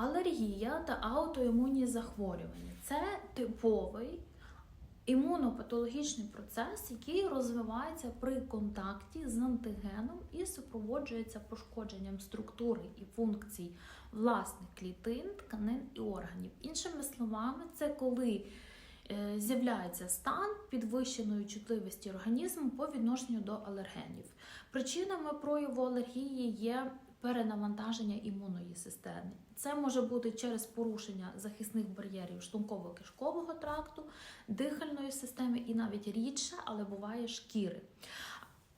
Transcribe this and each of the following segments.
Алергія та аутоімунні захворювання це типовий імунопатологічний процес, який розвивається при контакті з антигеном і супроводжується пошкодженням структури і функцій власних клітин, тканин і органів. Іншими словами, це коли е, з'являється стан підвищеної чутливості організму по відношенню до алергенів. Причинами прояву алергії є перенавантаження імунної системи. Це може бути через порушення захисних бар'єрів шлунково-кишкового тракту, дихальної системи і навіть рідше, але буває шкіри.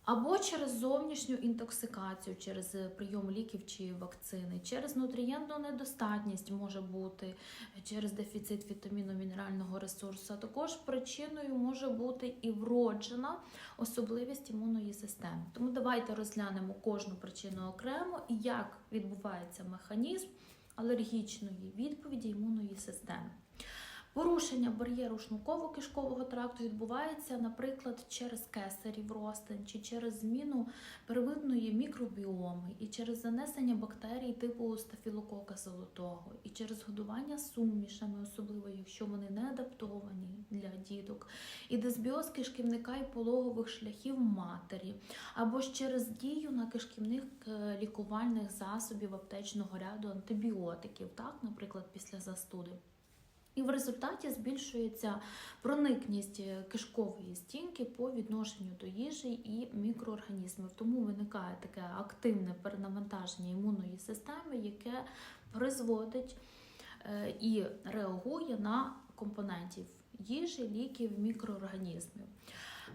Або через зовнішню інтоксикацію, через прийом ліків чи вакцини, через нутрієнтну недостатність може бути, через дефіцит вітаміну мінерального ресурсу. А також причиною може бути і вроджена особливість імунної системи. Тому давайте розглянемо кожну причину окремо і як відбувається механізм алергічної відповіді імунної системи. Порушення бар'єру шлунково-кишкового тракту відбувається, наприклад, через кесарів розтин, чи через зміну первинної мікробіоми, і через занесення бактерій типу стафілокока золотого, і через годування сумішами, особливо якщо вони не адаптовані для діток, і дисбіоз кишківника і пологових шляхів матері, або ж через дію на кишківних е, лікувальних засобів аптечного ряду антибіотиків, так, наприклад, після застуди. І в результаті збільшується проникність е, кишкової стінки по відношенню до їжі і мікроорганізмів. Тому виникає таке активне перенавантаження імунної системи, яке призводить е, і реагує на компонентів їжі, ліків, мікроорганізмів.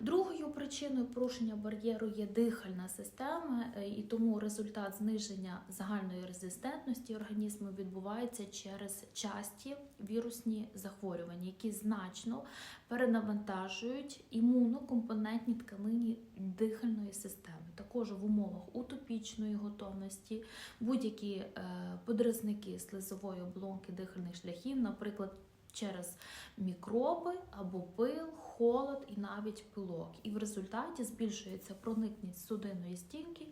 Другою причиною порушення бар'єру є дихальна система, е, і тому результат зниження загальної резистентності організму відбувається через часті вірусні захворювання, які значно перенавантажують імунокомпонентні тканини дихальної системи. Також в умовах утопічної готовності будь-які е, подразники слизової оболонки дихальних шляхів, наприклад, через мікроби або пил, холод і навіть пилок. І в результаті збільшується проникність судинної стінки,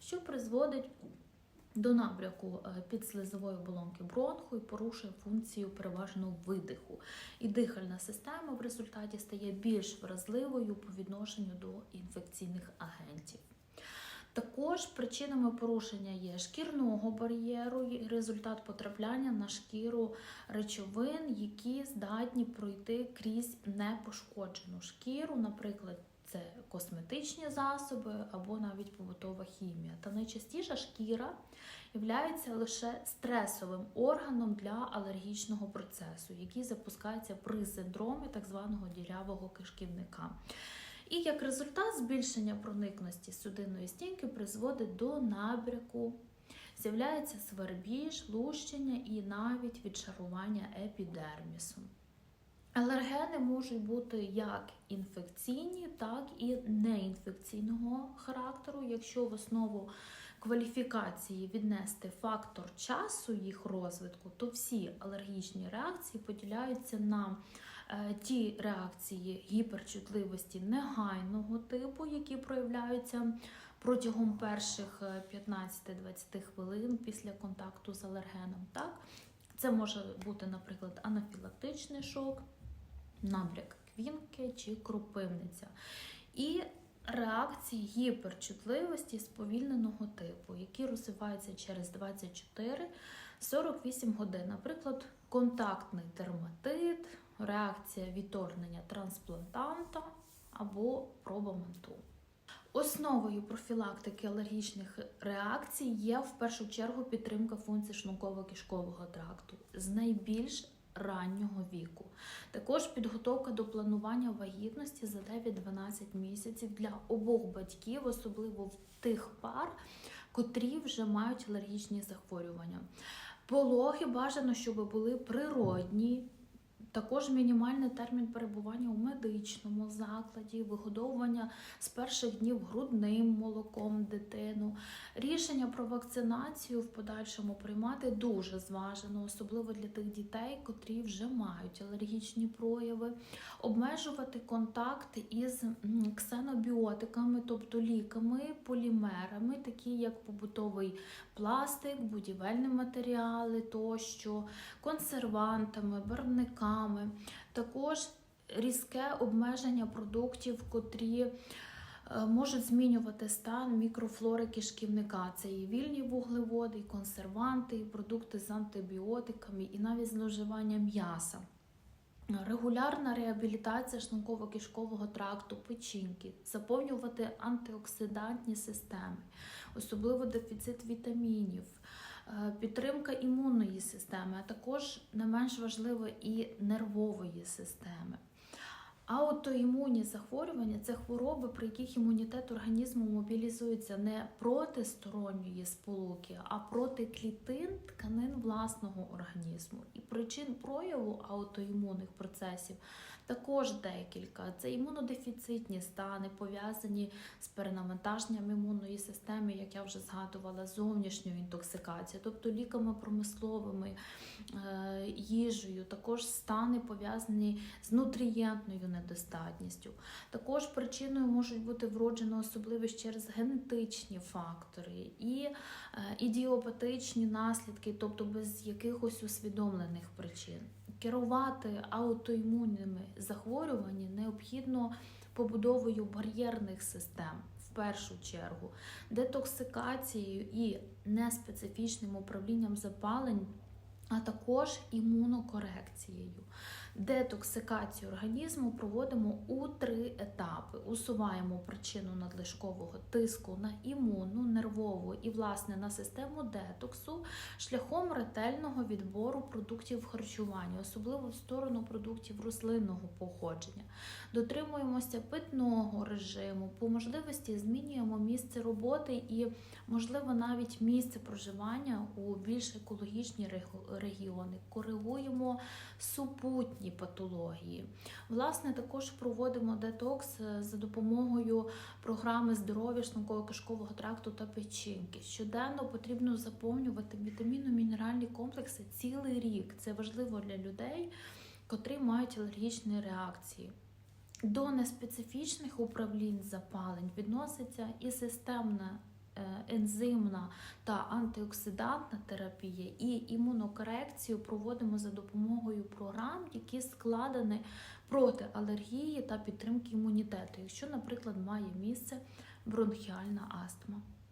що призводить до набряку е, підслизової оболонки бронху і порушує функцію переважного видиху. І дихальна система в результаті стає більш вразливою по відношенню до інфекційних агентів. Також причинами порушення є шкірного бар'єру, і результат потрапляння на шкіру речовин, які здатні пройти крізь непошкоджену шкіру, наприклад, це косметичні засоби або навіть побутова хімія. Та найчастіше шкіра є лише стресовим органом для алергічного процесу, який запускається при синдромі так званого дірявого кишківника. І як результат збільшення проникності судинної стінки призводить до набряку, з'являється свербіж, лущення і навіть відшарування епідермісу. Алергени можуть бути як інфекційні, так і неінфекційного характеру, якщо в основу кваліфікації віднести фактор часу їх розвитку, то всі алергічні реакції поділяються на ті реакції гіперчутливості негайного типу, які проявляються протягом перших е, 15-20 хвилин після контакту з алергеном. Так? Це може бути, наприклад, анафілактичний шок, набряк квінки чи кропивниця. І реакції гіперчутливості сповільненого типу, які розвиваються через 24-48 годин. Наприклад, контактний дерматит, реакція відторгнення трансплантанта або пробаменту. Основою профілактики алергічних реакцій є в першу чергу підтримка функцій шлунково-кишкового тракту з найбільш раннього віку. Також підготовка до планування вагітності за 9-12 місяців для обох батьків, особливо в тих пар, котрі вже мають алергічні захворювання. Пологи бажано, щоб були природні. Також мінімальний термін перебування у медичному закладі, вигодовування з перших днів грудним молоком дитину. Рішення про вакцинацію в подальшому приймати дуже зважено, особливо для тих дітей, котрі вже мають алергічні прояви, обмежувати контакт із ксенобіотиками, тобто ліками, полімерами, такі як побутовий пластик, будівельні матеріали тощо, консервантами, барвниками. Також різке обмеження продуктів, котрі е, можуть змінювати стан мікрофлори кишківника. Це і вільні вуглеводи, і консерванти, і продукти з антибіотиками, і навіть зловживання м'яса. Регулярна реабілітація шлунково-кишкового тракту, печінки, заповнювати антиоксидантні системи, особливо дефіцит вітамінів, підтримка імунної системи, а також не менш важливо і нервової системи. Аутоімунні захворювання це хвороби, при яких імунітет організму мобілізується не проти сторонньої сполуки, а проти клітин тканин власного організму. І причин прояву аутоімунних процесів також декілька. Це імунодефіцитні стани, пов'язані з перенавантаженням імунної системи, як я вже згадувала, зовнішньою інтоксикацією, тобто ліками промисловими, е, їжею, також стани пов'язані з нутрієнтною недостатністю. Також причиною можуть бути вроджена особливість через генетичні фактори і е, ідіопатичні наслідки, тобто без якихось усвідомлених причин. Керувати аутоімунними захворюваннями необхідно побудовою бар'єрних систем в першу чергу, детоксикацією і неспецифічним управлінням запалень, а також імунокорекцією. Детоксикацію організму проводимо у три етапи: усуваємо причину надлишкового тиску на імунну, нервову і, власне, на систему детоксу шляхом ретельного відбору продуктів харчування, особливо в сторону продуктів рослинного походження. Дотримуємося питного режиму, по можливості змінюємо місце роботи і, можливо, навіть місце проживання у більш екологічні регіони. Коригуємо супутні патології. Власне, також проводимо детокс е, за допомогою програми здоров'я шлунково-кишкового тракту та печінки. Щоденно потрібно заповнювати вітамінно-мінеральні комплекси цілий рік. Це важливо для людей, котрі мають алергічні реакції. До неспецифічних управлінь запалень відноситься і системна ензимна та антиоксидантна терапія, і імунокорекцію проводимо за допомогою програм, які складені проти алергії та підтримки імунітету, якщо, наприклад, має місце бронхіальна астма.